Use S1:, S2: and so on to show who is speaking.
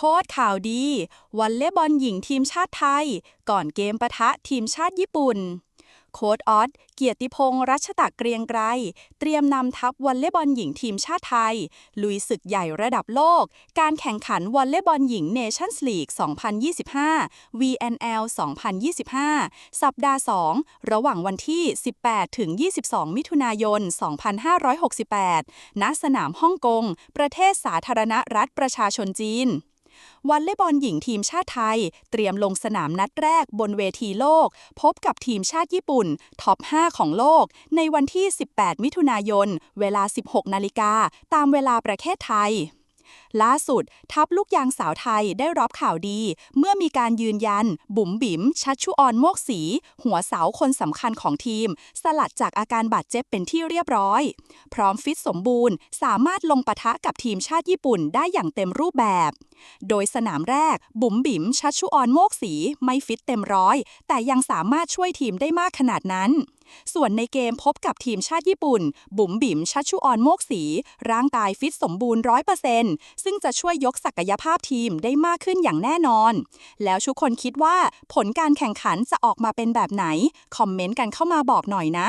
S1: โคตรข่าวดีวอลเลย์บอลหญิงทีมชาติไทย ก่อนเกมปะทะทีมชาติญี่ปุ่น โค้ดออสเกียรติพงษ์รัชตะเกรียงไกรเตรียมนำทัพวอลเลย์บอลหญิงทีมชาติไทย ลุยศึกใหญ่ระดับโลก การแข่งขันวอลเลย์บอลหญิงเนชั่นส์ลีก 2025 VNL 2025 สัปดาห์ 2 ระหว่างวันที่ 18 ถึง 22 มิถุนายน 2568 ณ สนามฮ่องกง ประเทศสาธารณรัฐประชาชนจีน วอลเลย์บอลหญิงทีมชาติไทย เตรียมลงสนามนัดแรกบนเวทีโลก พบกับทีมชาติญี่ปุ่น ท็อป 5 ของโลก ในวันที่ 18 มิถุนายน เวลา 16 นาฬิกา ตามเวลาประเทศไทยล่าสุด ทัพลูกยางสาวไทยได้รับข่าวดี เมื่อมีการยืนยัน บุ๋มบิ๋มชัชชุออนโมกศรีหัวเสาคนสำคัญของทีม สลัดจากอาการบาดเจ็บเป็นที่เรียบร้อย พร้อมฟิตสมบูรณ์ สามารถลงปะทะกับทีมชาติญี่ปุ่นได้อย่างเต็มรูปแบบ โดยสนามแรก บุ๋มบิ๋มชัชชุออนโมกศรีไม่ฟิตเต็มร้อย แต่ยังสามารถช่วยทีมได้มากขนาดนั้น ส่วนในเกมพบกับทีมชาติญี่ปุ่น บุ๋มบิ๋มชัชชุออนโมกศรีร่างกายฟิตสมบูรณ์ร้อยเปอร์เซ็นต์ซึ่งจะช่วยยกศักยภาพทีมได้มากขึ้นอย่างแน่นอน แล้วทุกคนคิดว่าผลการแข่งขันจะออกมาเป็นแบบไหน คอมเมนต์กันเข้ามาบอกหน่อยนะ